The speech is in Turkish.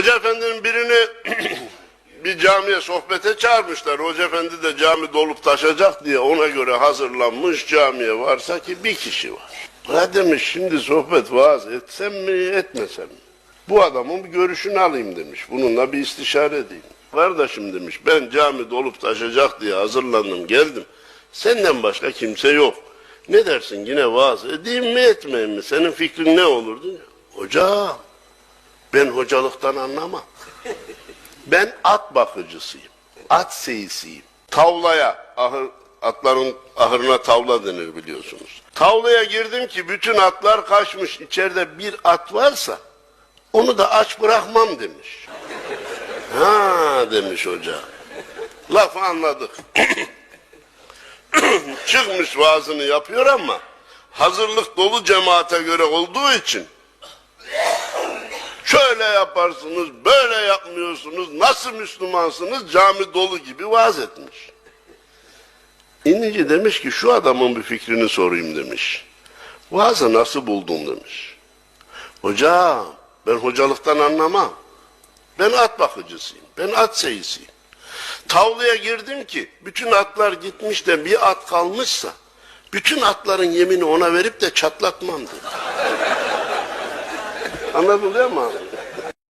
Hoca efendinin birini bir camiye sohbete çağırmışlar. Hoca efendi de cami dolup taşacak diye ona göre hazırlanmış camiye varsa ki bir kişi var. Ha demiş şimdi sohbet vaaz etsem mi etmesem mi? Bu adamın bir görüşünü alayım demiş. Bununla bir istişare edeyim. Kardeşim demiş ben cami dolup taşacak diye hazırlandım geldim. Senden başka kimse yok. Ne dersin yine vaaz edeyim mi etmeyeyim mi? Senin fikrin ne olurdu? Hocam ben hocalıktan anlamam. Ben at bakıcısıyım. At seyisiyim. Tavlaya, ahır, atların ahırına tavla denir biliyorsunuz. Tavlaya girdim ki bütün atlar kaçmış. İçeride bir at varsa onu da aç bırakmam demiş. Ha demiş hoca. Lafı anladık. Çıkmış vaazını yapıyor ama hazırlık dolu cemaate göre olduğu için şöyle yaparsınız, böyle yapmıyorsunuz, nasıl Müslümansınız cami dolu gibi vaaz etmiş. İnince demiş ki şu adamın bir fikrini sorayım demiş. Vaazı nasıl buldun demiş. Hocam ben hocalıktan anlamam. Ben at bakıcısıyım, ben at seyisiyim. Tavlaya girdim ki bütün atlar gitmiş de bir at kalmışsa bütün atların yemini ona verip de çatlatmam dedi. Değil mi abi?